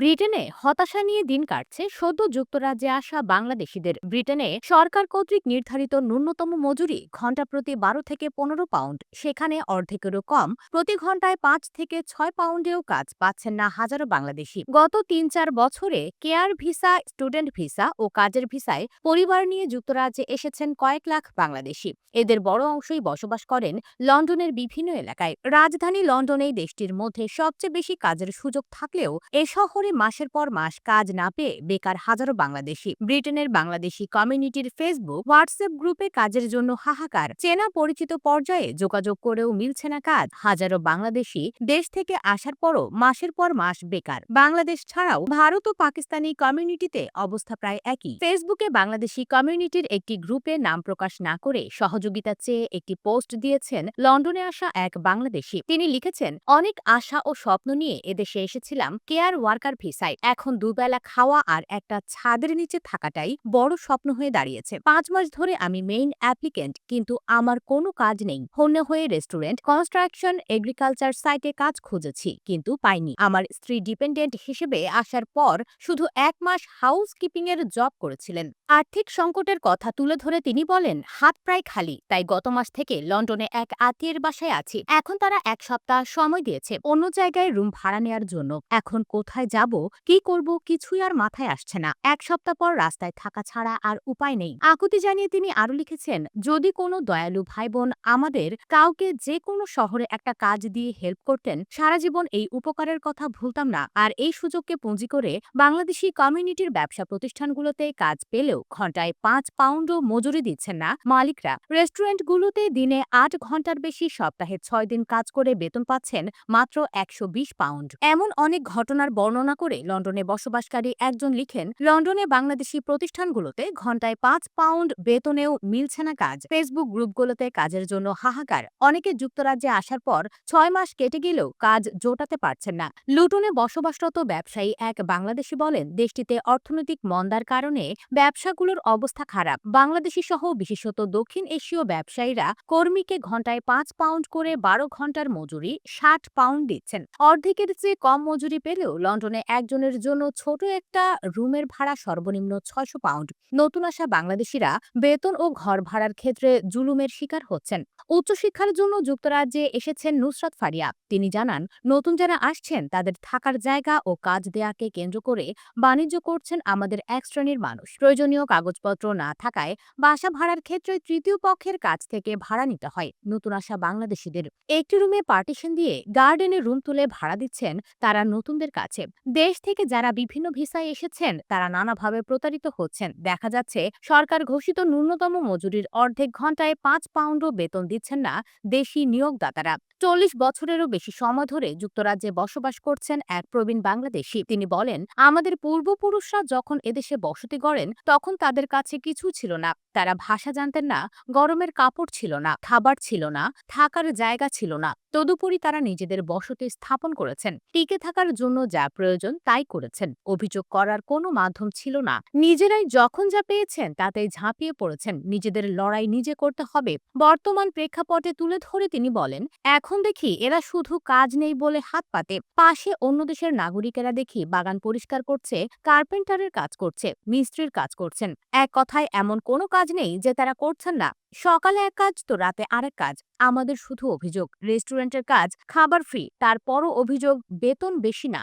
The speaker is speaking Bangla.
ব্রিটেনে হতাশা নিয়ে দিন কাটছে সদ্য যুক্তরাজ্যে আসা বাংলাদেশিদের। ব্রিটেনে সরকার কর্তৃক নির্ধারিত ন্যূনতম মজুরি ঘণ্টা প্রতি বারো থেকে পনেরো পাউন্ড, সেখানে অর্ধেকেরও কম। প্রতি ঘন্টায় পাঁচ থেকে ছয় পাউন্ডেও কাজ পাচ্ছেন না হাজারো বাংলাদেশি। গত তিন চার বছরে কেয়ার ভিসা, স্টুডেন্ট ভিসা ও কাজের ভিসায় পরিবার নিয়ে যুক্তরাজ্যে এসেছেন কয়েক লাখ বাংলাদেশি। এদের বড় অংশই বসবাস করেন লন্ডনের বিভিন্ন এলাকায়। রাজধানী লন্ডনেই দেশটির মধ্যে সবচেয়ে বেশি কাজের সুযোগ থাকলেও এ শহরে মাসের পর মাস কাজ না পেয়ে বেকার হাজারো বাংলাদেশি। ব্রিটেনের বাংলাদেশি কমিউনিটির ফেসবুক হোয়াটসঅ্যাপ গ্রুপে কাজের জন্য হাহাকার। চেনা পরিচিত পর্যায়ে যোগাযোগ করেও মিলছে না কাজ। হাজারো বাংলাদেশি দেশ থেকে আসার পরও মাসের পর মাস বেকার। বাংলাদেশ ছাড়াও ভারত ও পাকিস্তানি কমিউনিটিতে অবস্থা প্রায় একই। ফেসবুকে বাংলাদেশি কমিউনিটির একটি গ্রুপে নাম প্রকাশ না করে সহযোগিতা চেয়ে একটি পোস্ট দিয়েছেন লন্ডনে আসা এক বাংলাদেশি। তিনি লিখেছেন, অনেক আশা ও স্বপ্ন নিয়ে এদেশে এসেছিলাম। কেয়ার ওয়ার্কার ভিসায় এখন দুবেলা খাওয়া আর একটা ছাদের নিচে থাকাটাই বড় স্বপ্ন হয়ে দাঁড়িয়েছে। পাঁচ মাস ধরে আমি মেইন অ্যাপ্লিকেন্ট কিন্তু আমার কোনো কাজ নেই। হন্য হয়ে রেস্টুরেন্ট কনস্ট্রাকশন এগ্রিকালচার সাইটে কাজ খুঁজেছি, কিন্তু পাইনি। আমার স্ত্রী ডিপেন্ডেন্ট হিসেবে আসার পর শুধু এক মাস হাউস কিপিং এর জব করেছিলেন। আর্থিক সংকটের কথা তুলে ধরে তিনি বলেন, হাত প্রায় খালি, তাই গত মাস থেকে লন্ডনে এক আত্মীয়ের বাসায় আছি। এখন তারা এক সপ্তাহ সময় দিয়েছে, অন্য জায়গায় রুম ভাড়া নেওয়ার জন্য। এখন কোথায় যাব কি করব কিছুই আর মাথায় আসছে না। এক সপ্তাহ পর রাস্তায় থাকা ছাড়া আর উপায় নেই। আকুতি জানিয়ে তিনি আরও লিখেছেন, যদি কোনো দয়ালু ভাই বোন আমাদের কাউকে যে কোনো শহরে একটা কাজ দিয়ে হেল্প করতেন, সারা জীবন এই উপকারের কথা ভুলতাম না। আর এই সুযোগকে পুঁজি করে বাংলাদেশি কমিউনিটির ব্যবসা প্রতিষ্ঠানগুলোতে কাজ পেলেও ঘন্টায় পাঁচ পাউন্ডও মজুরি দিচ্ছেন না মালিকরা। রেস্টুরেন্টগুলোতে দিনে আট ঘণ্টার বেশি সপ্তাহে ছয় দিন কাজ করে বেতন পাচ্ছেন মাত্র একশো বিশ পাউন্ড। এমন অনেক ঘটনার বর্ণনা করে লন্ডনে বসবাসকারী একজন লিখেন, লন্ডনে বাংলাদেশি প্রতিষ্ঠানগুলোতে ঘন্টায় পাঁচ পাউন্ড বেতনেও মিলছে না কাজ। ফেসবুক গ্রুপগুলোতে কাজের জন্য হাহাকার। অনেকে যুক্তরাজ্যে আসার পর ছয় মাস কেটে গেলেও কাজ জোটাতে পারছেন না। লুটনে বসবাসরত ব্যবসায়ী এক বাংলাদেশি বলেন, দেশটিতে অর্থনৈতিক মন্দার কারণে ব্যবসাগুলোর অবস্থা খারাপ। বাংলাদেশি সহ বিশেষত দক্ষিণ এশীয় ব্যবসায়ীরা কর্মীকে ঘন্টায় পাঁচ পাউন্ড করে বারো ঘণ্টার মজুরি ষাট পাউন্ড দিচ্ছেন। অর্ধেকের চেয়ে কম মজুরি পেলেও লন্ডনে একজনের জন্য ছোট একটা রুমের ভাড়া সর্বনিম্ন ছয়শো পাউন্ড। নতুন আসা বাংলাদেশিরা বেতন ও ঘর ভাড়ার ক্ষেত্রে জুলুমের শিকার হচ্ছেন। উচ্চশিক্ষার জন্য যুক্তরাজ্যে এসেছেন নুসরাত ফারিয়া। তিনি জানান, নতুন যারা আসছেন, তাদের থাকার জায়গা ও কাজ দেয়াকে কেন্দ্র করে বাণিজ্য করছেন আমাদের এক শ্রেণির মানুষ। প্রয়োজনীয় কাগজপত্র না থাকায় বাসা ভাড়ার ক্ষেত্রে তৃতীয় পক্ষের কাছ থেকে ভাড়া নিতে হয়। নতুন আসা বাংলাদেশিদের একটি রুমে পার্টিশন দিয়ে গার্ডেনে রুম তুলে ভাড়া দিচ্ছেন তারা নতুনদের কাছে। দেশ থেকে যারা বিভিন্ন ভিসায় এসেছেন, তারা নানাভাবে প্রতারিত হচ্ছেন। দেখা যাচ্ছে, সরকার ঘোষিত ন্যূনতম মজুরির অর্ধেক ঘন্টায় পাঁচ পাউন্ডও বেতন দিচ্ছেন না দেশি নিয়োগদাতারা। চল্লিশ বছরেরও বেশি সময় ধরে যুক্তরাজ্যে বসবাস করছেন এক প্রবীণ বাংলাদেশি। তিনি বলেন, আমাদের পূর্বপুরুষরা যখন এদেশে বসতি গড়েন, তখন তাদের কাছে কিছু ছিল না। তারা ভাষা জানতেন না, গরমের কাপড় ছিল না, খাবার ছিল না, থাকার জায়গা ছিল না। তদুপরি তারা নিজেদের বসতি স্থাপন করেছেন। টিকে থাকার জন্য যা প্রয়োজন তাই করেছেন। অভিযোগ করার কোনো মাধ্যম ছিল না। নিজেরাই যখন যা পেয়েছেন তাতেই ঝাঁপিয়ে পড়েছেন। নিজেদের লড়াই নিজে করতে হবে। বর্তমান প্রেক্ষাপটে তুলে ধরে তিনি বলেন, এখন দেখি এরা শুধু কাজ নেই বলে হাত পাতে। পাশে অন্য দেশের নাগরিকেরা দেখি বাগান পরিষ্কার করছে, কার্পেন্টারের কাজ করছে, মিস্ত্রির কাজ করছেন। এক কথায় এমন কোনো কাজ নেই যে তারা করছেন না। সকালে এক কাজ তো রাতে আরেক কাজ। আমাদের শুধু অভিযোগ। রেস্টুরেন্টের কাজ, খাবার ফ্রি। তারপরও অভিযোগ, বেতন বেশি না।